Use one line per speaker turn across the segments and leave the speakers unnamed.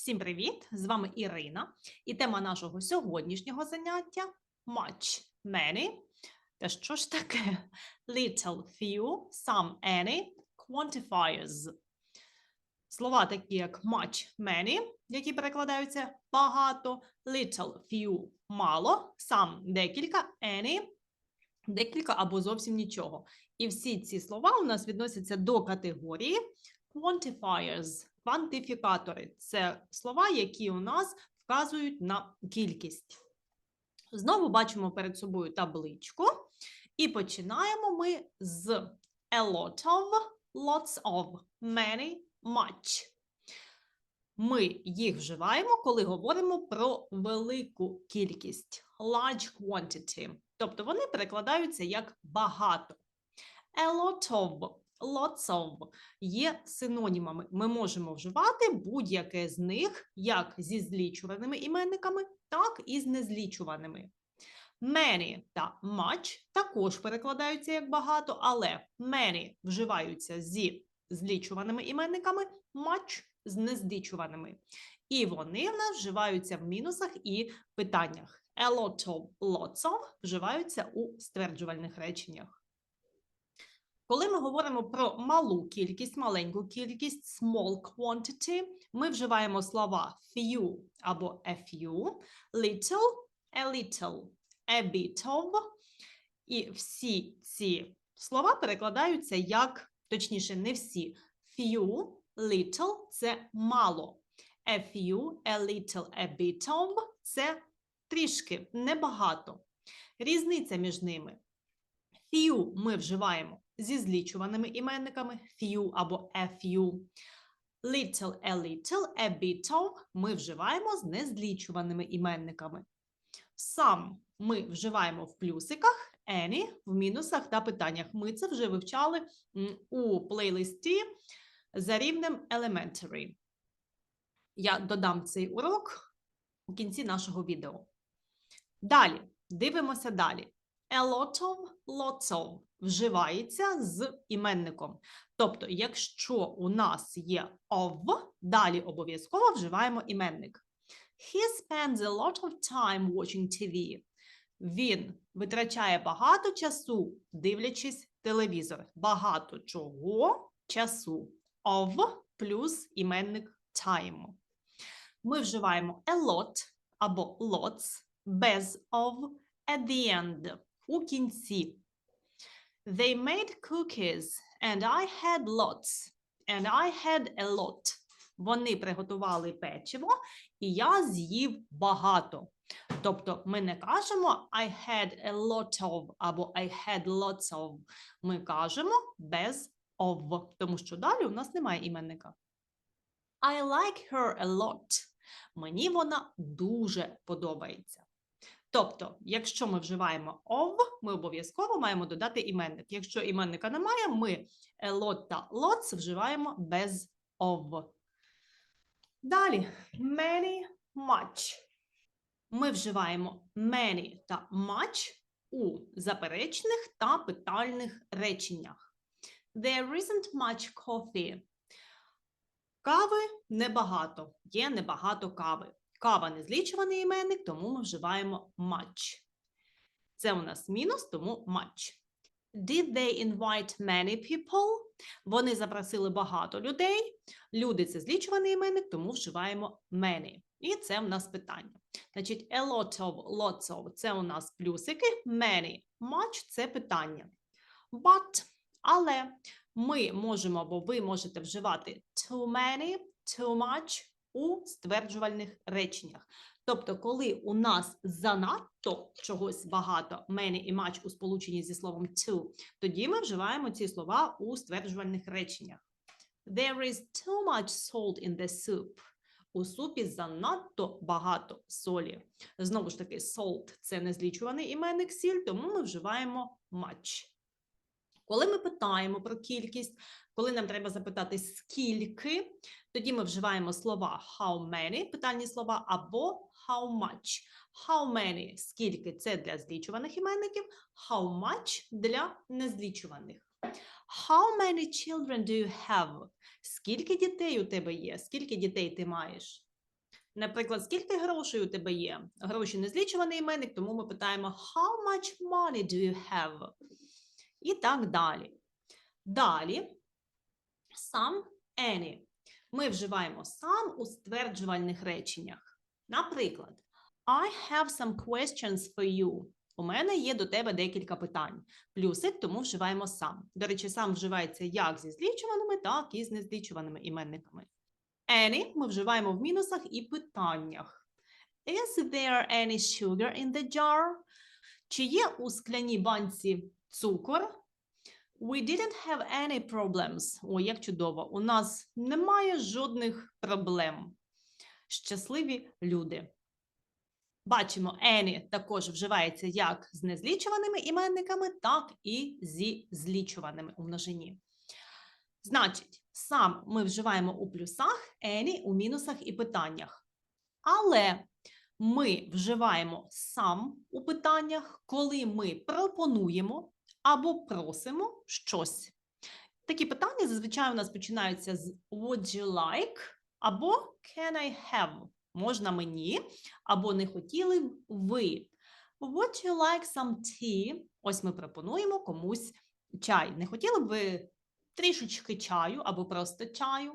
Всім привіт! З вами Ірина, і тема нашого сьогоднішнього заняття much, many. Та що ж таке? Little, few, some, any, quantifiers. Слова такі як much, many, які перекладаються багато, little, few, мало, some, декілька, any, декілька або зовсім нічого. І всі ці слова у нас відносяться до категорії quantifiers, квантифікатори. Це слова, які у нас вказують на кількість. Знову бачимо перед собою табличку. І починаємо ми з a lot of, lots of, many, much. Ми їх вживаємо, коли говоримо про велику кількість large quantity. Тобто вони перекладаються як багато. A lot of, lots of є синонімами. Ми можемо вживати будь-яке з них як зі злічуваними іменниками, так і з незлічуваними. Many та much також перекладаються як багато, але many вживаються зі злічуваними іменниками, much з незлічуваними. І вони в нас вживаються в мінусах і питаннях. A lot of, lots of вживаються у стверджувальних реченнях. Коли ми говоримо про малу кількість, маленьку кількість, small quantity, ми вживаємо слова few або a few, little, a little, a bit of. І всі ці слова перекладаються як, точніше, не всі. Few, little – це мало. A few, a little, a bit of – це трішки, небагато. Різниця між ними. Few ми вживаємо зі злічуваними іменниками few або a few. Little, a little, a bit of ми вживаємо з незлічуваними іменниками. Some ми вживаємо в плюсиках, any в мінусах та питаннях. Ми це вже вивчали у плейлисті за рівнем elementary. Я додам цей урок у кінці нашого відео. Далі, дивимося далі. A lot of, lots of вживається з іменником. Тобто, якщо у нас є of, далі обов'язково вживаємо іменник. He spends a lot of time watching TV. Він витрачає багато часу, дивлячись телевізор. Багато чого часу. Of плюс іменник time. Ми вживаємо a lot або lots без of at the end у кінці. They made cookies, and I had lots, and I had a lot. Вони приготували печиво, і я з'їв багато. Тобто ми не кажемо I had a lot of або I had lots of. Ми кажемо без of, тому що далі у нас немає іменника. I like her a lot. Мені вона дуже подобається. Тобто, якщо ми вживаємо of, ми обов'язково маємо додати іменник. Якщо іменника немає, ми lot та lots вживаємо без of. Далі many, much. Ми вживаємо many та much у заперечних та питальних реченнях. There isn't much coffee. Кави небагато, є небагато кави. Кава не злічуваний іменник, тому ми вживаємо much. Це у нас мінус, тому much. Did they invite many people? Вони запросили багато людей. Люди це злічуваний іменник, тому вживаємо many. І це у нас питання. Значить, a lot of, lots of – це у нас плюсики, many, much – це питання. But, але ми можемо, або ви можете вживати too many, too much, у стверджувальних реченнях. Тобто, коли у нас занадто чогось багато, many і much у сполученні зі словом to, тоді ми вживаємо ці слова у стверджувальних реченнях. There is too much salt in the soup. У супі занадто багато солі. Знову ж таки, salt – це незлічуваний іменник сіль, тому ми вживаємо much. Коли ми питаємо про кількість, коли нам треба запитати скільки, тоді ми вживаємо слова how many, питальні слова, або how much. How many – скільки це для злічуваних іменників, how much для незлічуваних. How many children do you have? Скільки дітей у тебе є? Скільки дітей ти маєш? Наприклад, скільки грошей у тебе є? Гроші незлічуваний іменник, тому ми питаємо How much money do you have? І так далі. Далі сам any. Ми вживаємо сам у стверджувальних реченнях. Наприклад, I have some questions for you. У мене є до тебе декілька питань. Плюсик, тому вживаємо сам. До речі, сам вживається як зі злічуваними, так і з незлічуваними іменниками. Any ми вживаємо в мінусах і питаннях. Is there any sugar in the jar? Чи є у скляній банці цукор? We didn't have any problems. Ой, як чудово. У нас немає жодних проблем. Щасливі люди. Бачимо, any також вживається як з незлічуваними іменниками, так і зі злічуваними у множині. Значить, сам ми вживаємо у плюсах, any у мінусах і питаннях. Але ми вживаємо сам у питаннях, коли ми пропонуємо або просимо щось. Такі питання зазвичай у нас починаються з Would you like або Can I have? Можна мені, або не хотіли б ви. Would you like some tea? Ось ми пропонуємо комусь чай. Не хотіли б ви трішечки чаю або просто чаю?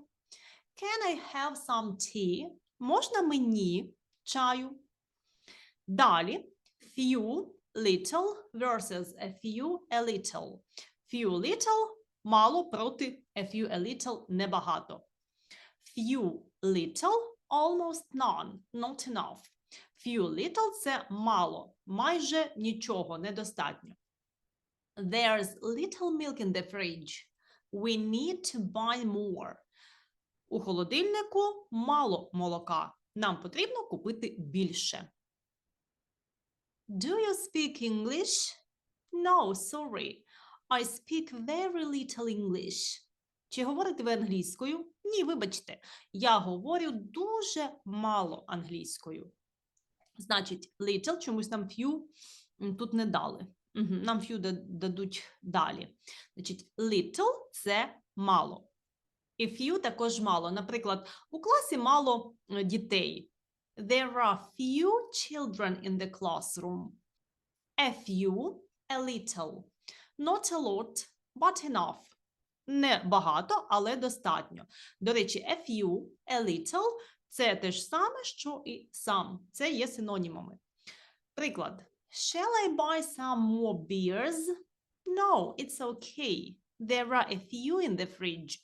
Can I have some tea? Можна мені чаю? Далі few, little versus a few, a little. Few little мало проти a few, a little небагато. Few little almost none, not enough. Few little це мало, майже нічого, недостатньо. There's little milk in the fridge. We need to buy more. У холодильнику мало молока. Нам потрібно купити більше. Do you speak English? No, sorry. I speak very little English. Чи говорите ви англійською? Ні, вибачте, я говорю дуже мало англійською. Значить, little, чомусь нам few тут не дали. Нам few дадуть далі. Значить, little – це мало. І few також мало. Наприклад, у класі мало е, дітей. There are few children in the classroom. A few, a little. Not a lot, but enough. Не багато, але достатньо. До речі, a few, a little – це те ж саме, що і some. Це є синонімами. Приклад. Shall I buy some more beers? No, it's okay. There are a few in the fridge.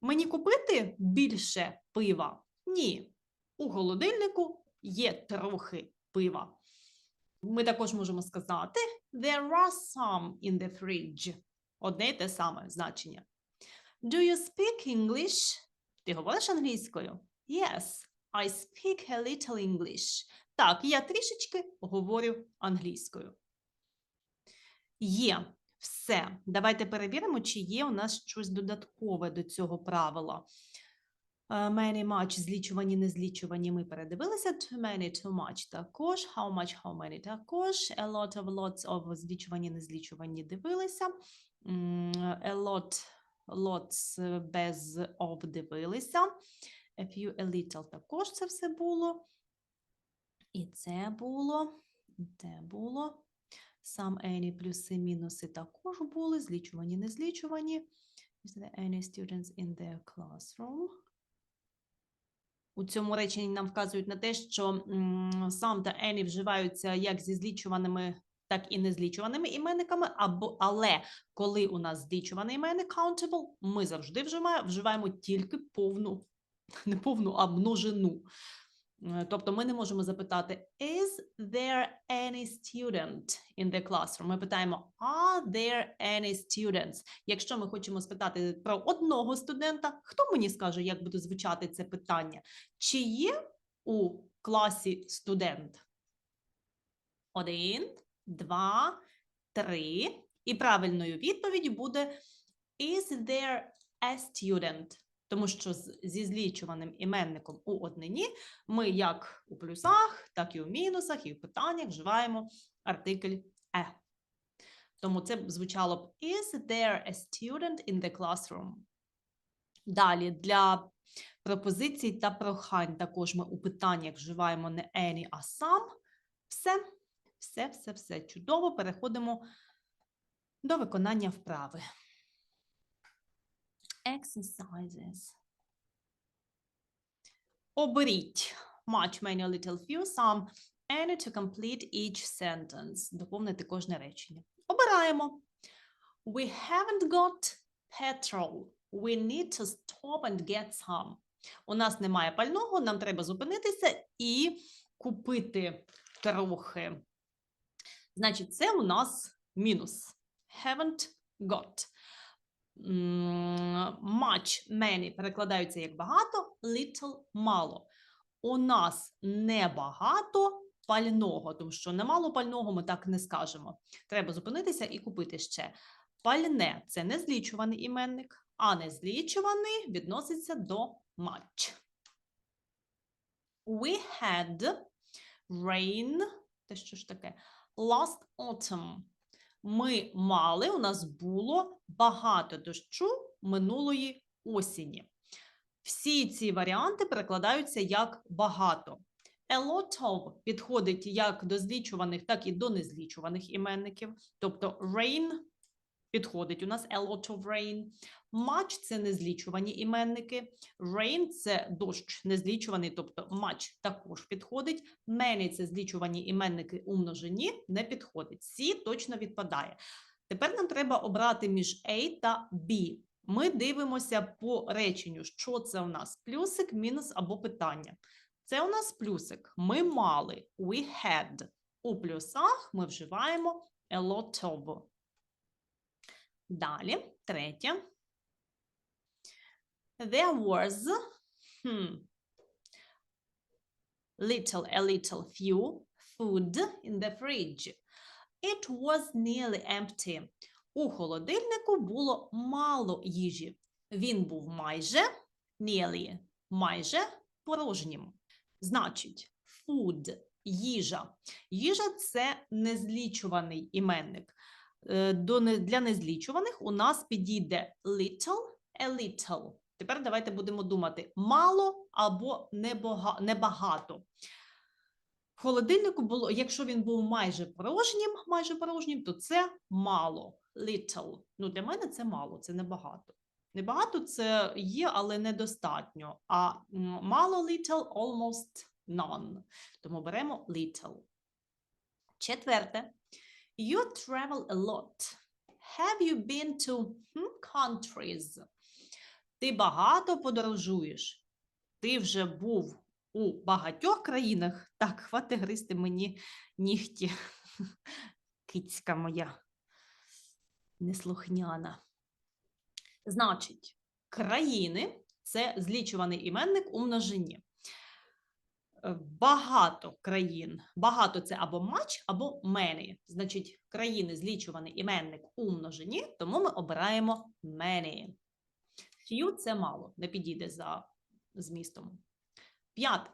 Мені купити більше пива? Ні. У холодильнику є трохи пива. Ми також можемо сказати There are some in the fridge. Одне й те саме значення. Do you speak English? Ти говориш англійською? Yes, I speak a little English. Так, я трішечки говорю англійською. Є. Все. Давайте перевіримо, чи є у нас щось додаткове до цього правила. Е, Many, much, злічувані, незлічувані ми передивилися. Too many, too much також. How much, how many також. A lot of, lots of, злічувані, незлічувані дивилися. A lot, lots е, без of дивилися. A few, a little також це все було. І це було, це було. Some, any, плюси, мінуси також були. Злічувані, незлічувані. Is there any students in their classroom? У цьому реченні нам вказують на те, що сам та ені вживаються як зі злічуваними, так і незлічуваними іменниками, або, але коли у нас злічуваний іменник countable, ми завжди вживаємо, вживаємо тільки повну, не повну, а множину. Е, Тобто ми не можемо запитати Is there any student in the classroom? Ми питаємо Are there any students? Якщо ми хочемо спитати про одного студента, хто мені скаже, як буде звучати це питання? Чи є у класі студент? Один, два, три. І правильною відповіддю буде Is there a student? Тому що зі злічуваним іменником у однині ми як у плюсах, так і у мінусах, і в питаннях вживаємо артикль «е». Тому це звучало б Is there a student in the classroom? Далі для пропозицій та прохань. Також ми у питаннях вживаємо не any, а сам. Все, все, все, все. Чудово. Переходимо до виконання вправи. Exercises. Оберіть much, many, little, few, some, any to complete each sentence. Доповнити кожне речення. Обираємо. We haven't got petrol. We need to stop and get some. У нас немає пального, нам треба зупинитися і купити трохи. Значить, це у нас мінус. Haven't got. Much, many перекладаються як багато, little – мало. У нас небагато пального, тому що немало пального ми так не скажемо. Треба зупинитися і купити ще. Пальне – це незлічуваний іменник, а незлічуваний відноситься до much. We had rain, те що ж таке, last autumn. Ми мали, у нас було багато дощу минулої осені. Всі ці варіанти перекладаються як багато. A lot of підходить як до злічуваних, так і до незлічуваних іменників. Тобто rain підходить у нас a lot of rain. Much – це незлічувані іменники. Rain – це дощ незлічуваний, тобто much також підходить. Many – це злічувані іменники у множині, не підходить. C точно відпадає. Тепер нам треба обрати між A та B. Ми дивимося по реченню, що це у нас плюсик, мінус або питання. Це у нас плюсик. Ми мали. We had. У плюсах ми вживаємо a lot of. Далі, третє. There was hmm, little, a little few food in the fridge. It was nearly empty. У холодильнику було мало їжі. Він був майже nearly, майже порожнім. Значить, food – їжа. Їжа – це незлічуваний іменник. Е, для незлічуваних у нас підійде little, a little. Тепер давайте будемо думати мало або небага- небагато. В холодильнику було, якщо він був майже порожнім, майже порожнім, то це мало. Little. Ну, для мене це мало, це небагато. Небагато це є, але недостатньо. А мало little, almost none. Тому беремо little. Четверте. You travel a lot. Have you been to hmm, countries? Ти багато подорожуєш. Ти вже був у багатьох країнах. Так, хвати гристи мені нігті. Кицька моя неслухняна. Значить, країни це злічуваний іменник у множині. Багато країн. Багато це або much, або many. Значить, країни злічуваний іменник у множині, тому ми обираємо many. Few – це мало, не підійде за змістом. П'яте.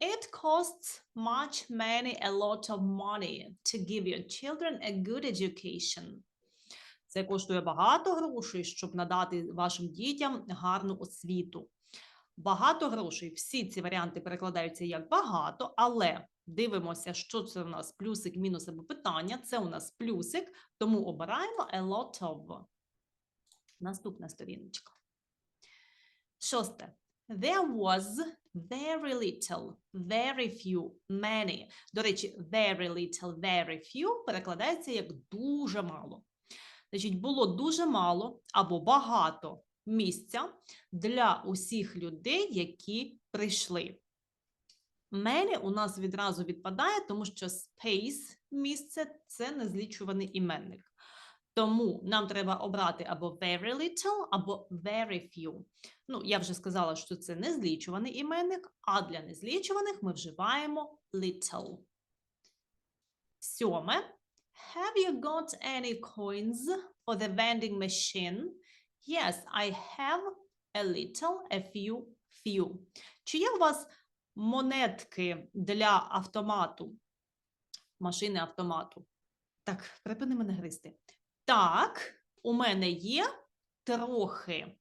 It costs much, many, a lot of money to give your children a good education. Це коштує багато грошей, щоб надати вашим дітям гарну освіту. Багато грошей. Всі ці варіанти перекладаються як багато, але дивимося, що це у нас плюсик, мінус або питання. Це у нас плюсик, тому обираємо a lot of. Наступна сторіночка. Шосте. There was very little, very few, many. До речі, very little, very few перекладається як дуже мало. Значить, було дуже мало або багато місця для усіх людей, які прийшли. Many у нас відразу відпадає, тому що space – місце – це незлічуваний іменник. Тому нам треба обрати або very little, або very few. Ну, я вже сказала, що це незлічуваний іменник, а для незлічуваних ми вживаємо little. Сьоме. Have you got any coins for the vending machine? Yes, I have a little, a few, few. Чи є у вас монетки для автомату? Машини автомату? Так, припини мене гристи. Так, у мене є трохи.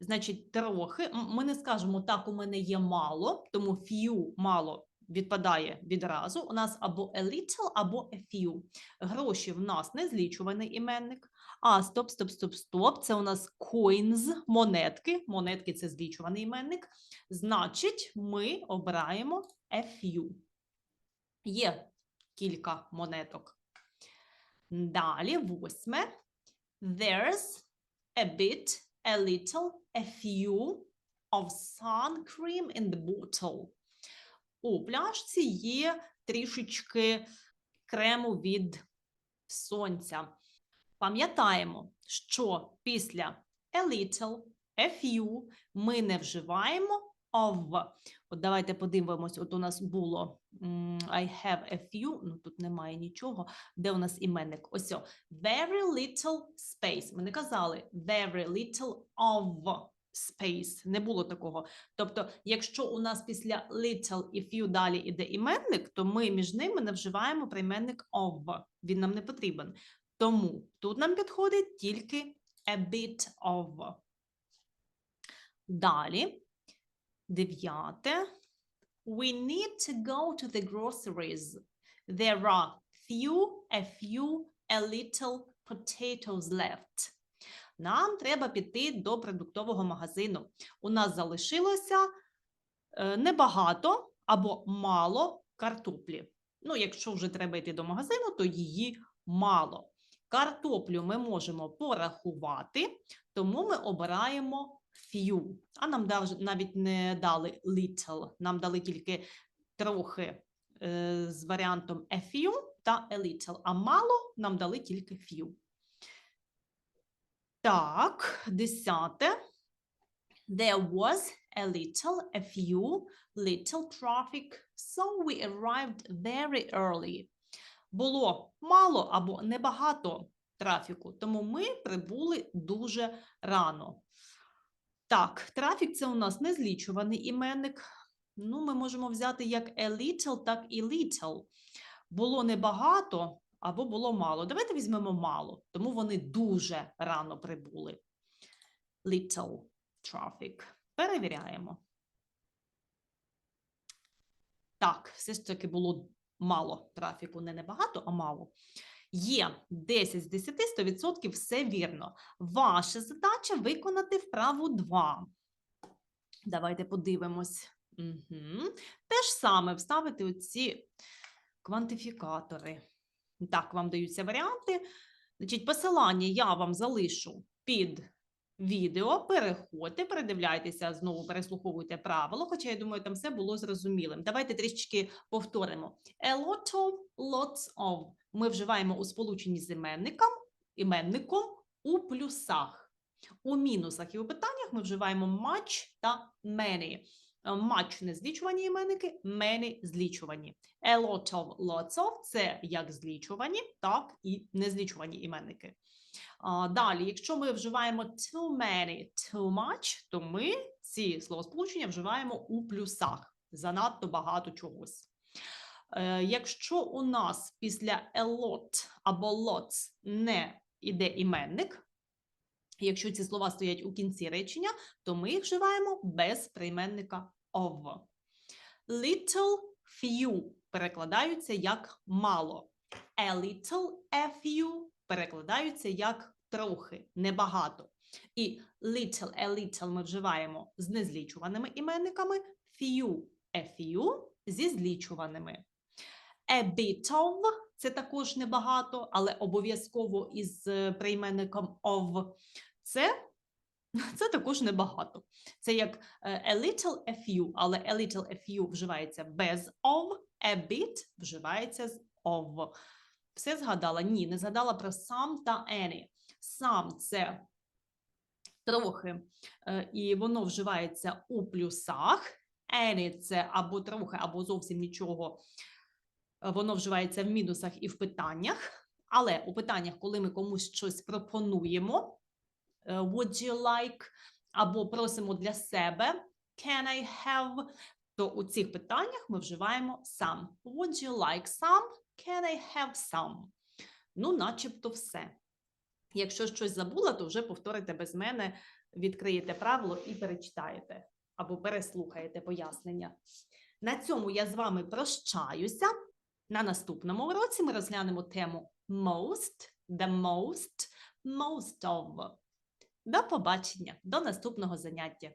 Значить, трохи. Ми не скажемо так, у мене є мало, тому few мало відпадає відразу. У нас або a little, або a few. Гроші в нас не злічуваний іменник. А, стоп, стоп, стоп, стоп. Це у нас coins, монетки. Монетки це злічуваний іменник. Значить, ми обираємо a few. Є кілька монеток. Далі, восьме. There's a bit, a little, a few of sun cream in the bottle. У пляшці є трішечки крему від сонця. Пам'ятаємо, що після a little, a few ми не вживаємо of. От давайте подивимось, от у нас було I have a few, ну тут немає нічого, де у нас іменник? Ось о, very little space. Ми не казали very little of space. Не було такого. Тобто, якщо у нас після little і few далі іде іменник, то ми між ними не вживаємо прийменник of. Він нам не потрібен. Тому тут нам підходить тільки a bit of. Далі, дев'яте. We need to go to the groceries. There are few, a few, a little potatoes left. Нам треба піти до продуктового магазину. У нас залишилося е, небагато або мало картоплі. Ну, якщо вже треба йти до магазину, то її мало. Картоплю ми можемо порахувати, тому ми обираємо few. А нам навіть не дали little, нам дали тільки трохи е, з варіантом a few та a little, а мало нам дали тільки few. Так, десяте. There was a little, a few, little traffic, so we arrived very early. Було мало або небагато трафіку, тому ми прибули дуже рано. Так, трафік це у нас незлічуваний іменник. Ну, ми можемо взяти як a little, так і little. Було небагато або було мало. Давайте візьмемо мало, тому вони дуже рано прибули. Little traffic. Перевіряємо. Так, все ж таки було мало трафіку, не небагато, а мало. Є 10 з 10, 100% все вірно. Ваша задача виконати вправу 2. Давайте подивимось. Угу. Те ж саме вставити оці квантифікатори. Так, вам даються варіанти. Значить, посилання я вам залишу під відео. Переходьте, передивляйтеся, знову переслуховуйте правило, хоча я думаю, там все було зрозумілим. Давайте трішечки повторимо. A lot of, lots of. Ми вживаємо у сполученні з іменником, іменником у плюсах. У мінусах і у питаннях ми вживаємо much та many. Е, Much – незлічувані іменники, many – злічувані. A lot of, lots of – це як злічувані, так і незлічувані іменники. Далі, якщо ми вживаємо too many, too much, то ми ці словосполучення вживаємо у плюсах. Занадто багато чогось. Е, Якщо у нас після a lot або lots не іде іменник, якщо ці слова стоять у кінці речення, то ми їх вживаємо без прийменника of. Little, few перекладаються як мало. A little, a few перекладаються як трохи, небагато. І little, a little ми вживаємо з незлічуваними іменниками, few, a few зі злічуваними. A bit of – це також небагато, але обов'язково із е, прийменником of. Це, це також небагато. Це як е, a little, a few, але a little, a few вживається без of, a bit вживається з of. Все згадала? Ні, не згадала про some та any. Some – це трохи, е, і воно вживається у плюсах. Any – це або трохи, або зовсім нічого. Е, Воно вживається в мінусах і в питаннях. Але у питаннях, коли ми комусь щось пропонуємо, е, would you like, або просимо для себе can I have, то у цих питаннях ми вживаємо some. Would you like some? Can I have some? Ну, начебто все. Якщо щось забула, то вже повторите без мене відкриєте правило і перечитаєте або переслухаєте пояснення. На цьому я з вами прощаюся. На наступному уроці ми розглянемо тему most, the most, most of. До побачення, до наступного заняття.